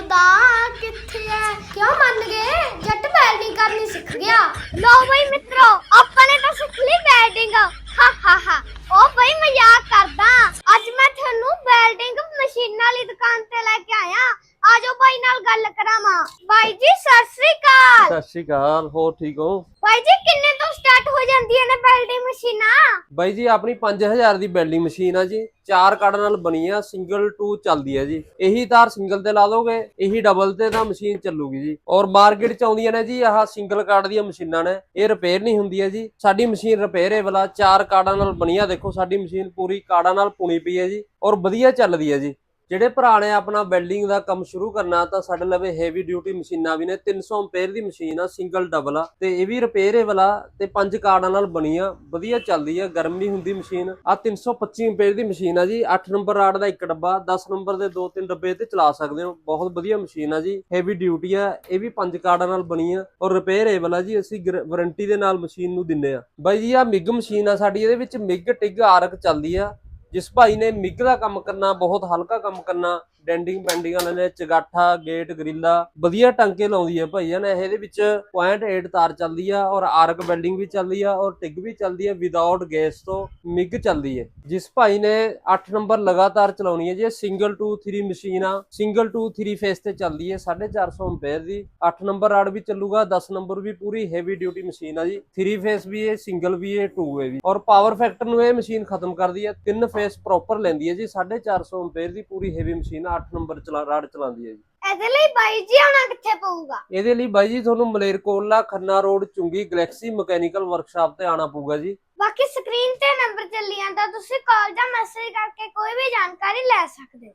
ਹੁੰਦਾ ਕਿੱਥੇ ਐ? ਕਿਉਂ ਮੰਨ ਗਏ? ਜੱਟ ਵੈਲਡਿੰਗ ਕਰਨੀ ਸਿੱਖ ਗਿਆ। ਲਓ ਬਈ ਮਿੱਤਰੋ ਆਪਾਂ ਨੇ ਤਾਂ ਸਿੱਖ ਲਈ ਵੈਲਡਿੰਗ ਹਾ ਹਾ ਹਾ। ਉਹ ਬਈ ਮਜ਼ਾਕ ਕਰਦਾ। ਅੱਜ ਮੈਂ ਤੁਹਾਨੂੰ ਵੈਲਡਿੰਗ ਮਸ਼ੀਨਾਂ ਵਾਲੀ ਦੁਕਾਨ ਤੇ ਲੈ ਕੇ ਆਇਆ। ਆਜੋ ਬਾਈ ਨਾਲ ਗੱਲ ਕਰਾਵਾਂ। ਬਾਈ ਜੀ ਸਤਿ ਸ੍ਰੀ ਅਕਾਲ। ਸਤਿ ਸ਼੍ਰੀ ਅਕਾਲ। ਹੋਰ ਠੀਕ ਹੋ? ਬਾਈ ਜੀ ਕਿੰਨੇ ਤੋਂ ਹੋ ਜਾਂਦੀਆਂ ਨੇ ਵੈਲਡਿੰਗ ਮਸ਼ੀਨਾਂ। ਬਾਈ ਜੀ, ਆਪਣੀ 5000 ਦੀ ਬਿਲਡਿੰਗ ਮਸ਼ੀਨ ਆ ਜੀ। ਚਾਰ ਕਾਰਡ ਨਾਲ ਬਣੀ ਆ ਸਿੰਗਲ ਟੂ ਚੱਲਦੀ ਆ ਜੀ। ਇਹੀ ਤਾਰ ਸਿੰਗਲ ਤੇ ਲਾ ਦੋਗੇ, ਇਹੀ ਡਬਲ ਤੇ ਤਾਂ ਮਸ਼ੀਨ ਚੱਲੂਗੀ ਜੀ। ਔਰ ਮਾਰਕੀਟ ਚ ਆਉਂਦੀਆਂ ਨੇ ਜੀ, ਆਹ ਸਿੰਗਲ ਕਾਰਡ ਦੀਆਂ ਮਸ਼ੀਨਾਂ ਨੇ। ਇਹ ਰਿਪੇਅਰ ਨਹੀਂ ਹੁੰਦੀ ਹੈ ਜੀ। ਸਾਡੀ ਮਸ਼ੀਨ ਰਿਪੇਅਰੇਬਲ ਆ ਚਾਰ ਕਾਰਡਾਂ ਨਾਲ ਬਣੀ ਆ। ਦੇਖੋ, ਸਾਡੀ ਮਸ਼ੀਨ ਪੂਰੀ ਕਾਰਡਾਂ ਨਾਲ ਪੁਣੀ ਪਈ ਹੈ ਜੀ। ਔਰ ਵਧੀਆ ਚੱਲਦੀ ਹੈ ਜੀ। ਜਿਹੜੇ ਭਰਾ ਨੇ ਆਪਣਾ ਵੈਲਡਿੰਗ ਦਾ ਕੰਮ ਸ਼ੁਰੂ ਕਰਨਾ ਤਾਂ ਸਾਡੇ ਲਵੇ ਹੈਵੀ ਡਿਊਟੀ ਮਸ਼ੀਨਾਂ ਵੀ ਨੇ 300 ਐਂਪੀਅਰ ਦੀ ਮਸ਼ੀਨ ਆ ਸਿੰਗਲ ਡਬਲ ਆ, ਤੇ ਇਹ ਵੀ ਰਿਪੇਅਰੇਬਲ ਆ, ਤੇ ਪੰਜ ਕਾਰਡਾਂ ਨਾਲ ਬਣੀ ਆ, ਵਧੀਆ ਚੱਲਦੀ ਆ, ਗਰਮ ਨਹੀਂ ਹੁੰਦੀ ਮਸ਼ੀਨ। ਆ 325 ਐਂਪੀਅਰ ਦੀ ਮਸ਼ੀਨ ਆ ਜੀ 8 ਨੰਬਰ ਰਾਡ ਦਾ ਇੱਕ ਡੱਬਾ 10 ਨੰਬਰ ਦੇ ਦੋ ਤਿੰਨ ਡੱਬੇ ਤੇ ਚਲਾ ਸਕਦੇ ਹੋ, ਬਹੁਤ ਵਧੀਆ ਮਸ਼ੀਨ ਆ ਜੀ ਹੈਵੀ ਡਿਊਟੀ ਆ, ਇਹ ਵੀ ਪੰਜ ਕਾਰਡਾਂ ਨਾਲ ਬਣੀ ਆ, ਔਰ ਰਿਪੇਅਰੇਬਲ ਆ ਜੀ, ਅਸੀਂ ਵਾਰੰਟੀ ਦੇ ਨਾਲ ਮਸ਼ੀਨ ਨੂੰ ਦਿੰਨੇ ਆ। ਬਾਈ ਜੀ ਆ ਮਿਗ ਮਸ਼ੀਨ ਆ ਸਾਡੀ, ਇਹਦੇ ਵਿੱਚ ਮਿਗ ਟਿਗ ਆਰਕ ਚੱਲਦੀ ਆ ਜਿਸ ਭਾਈ ਨੇ ਮਿੱਗ ਦਾ ਕੰਮ ਕਰਨਾ, ਬਹੁਤ ਹਲਕਾ ਕੰਮ ਕਰਨਾ, ਡੈਂਡਿੰਗ ਪੈਂਡਿੰਗ ਵਾਲੇ ਨੇ ਚਗਾਠਾ, ਗੇਟ, ਗਰਿੱਲਾ, ਵਧੀਆ ਟੰਕੇ ਲਾਉਂਦੀ ਹੈ ਭਾਈ। ਨੇ ਇਹਦੇ ਵਿੱਚ 0.8 ਤਾਰ ਚੱਲਦੀ ਆ ਔਰ ਆਰਕ ਵੈਲਡਿੰਗ ਵੀ ਚੱਲਦੀ ਆ ਔਰ ਟਿਗ ਵੀ ਚੱਲਦੀ ਆ ਵਿਦਆਊਟ ਗੈਸ ਤੋਂ ਮਿਗ ਚੱਲਦੀ ਹੈ। ਜਿਸ ਭਾਈ ਨੇ 8 ਨੰਬਰ ਲਗਾਤਾਰ ਚਲਾਉਣੀ ਹੈ ਜੇ ਸਿੰਗਲ ਟੂ 3 ਮਸ਼ੀਨ ਆ। ਸਿੰਗਲ ਟੂ 3 ਫੇਸ ਤੇ ਚੱਲਦੀ ਹੈ 450 ਐਂਪੀਅਰ ਦੀ। 8 ਨੰਬਰ ਰਾਡ ਵੀ ਚੱਲੂਗਾ 10 ਨੰਬਰ ਵੀ ਪੂਰੀ ਹੈਵੀ ਡਿਊਟੀ ਮਸ਼ੀਨ ਆ ਜੀ। 3 ਫੇਸ ਵੀ ਹੈ ਸਿੰਗਲ ਵੀ ਹੈ 2 ਵੇ ਵੀ। ਔਰ ਪਾਵਰ ਫੈਕਟਰ ਨੂੰ ਇਹ ਮਸ਼ੀਨ ਖਤਮ ਕਰਦੀ ਹੈ 3 ਫੇਸ ਪ੍ਰੋਪਰ ਲੈਂਦੀ ਹੈ ਜੀ 450 ਐਂਪੀਅਰ ਦੀ ਪੂਰੀ ਹੈਵੀ ਮਸ਼ੀਨ 8 ਨੰਬਰ ਚਲਾ ਰਾਡ ਚਲਾਉਂਦੀ ਹੈ ਜੀ। ਇਹਦੇ ਲਈ ਬਾਈ ਜੀ ਆਉਣਾ ਕਿੱਥੇ ਪਊਗਾ? ਇਹਦੇ ਲਈ ਬਾਈ ਜੀ ਤੁਹਾਨੂੰ ਮਲੇਰਕੋਟਲਾ ਖੰਨਾ ਰੋਡ ਚੁੰਗੀ ਗੈਲੈਕਸੀ ਮਕੈਨੀਕਲ ਵਰਕਸ਼ਾਪ ਤੇ ਆਣਾ ਪਊਗਾ ਜੀ। ਬਾਕੀ ਸਕਰੀਨ ਤੇ ਨੰਬਰ ਚੱਲੀ ਜਾਂਦਾ ਤੁਸੀਂ ਕਾਲ ਜਾਂ ਮੈਸੇਜ ਕਰਕੇ ਕੋਈ ਵੀ ਜਾਣਕਾਰੀ ਲੈ ਸਕਦੇ ਹੋ।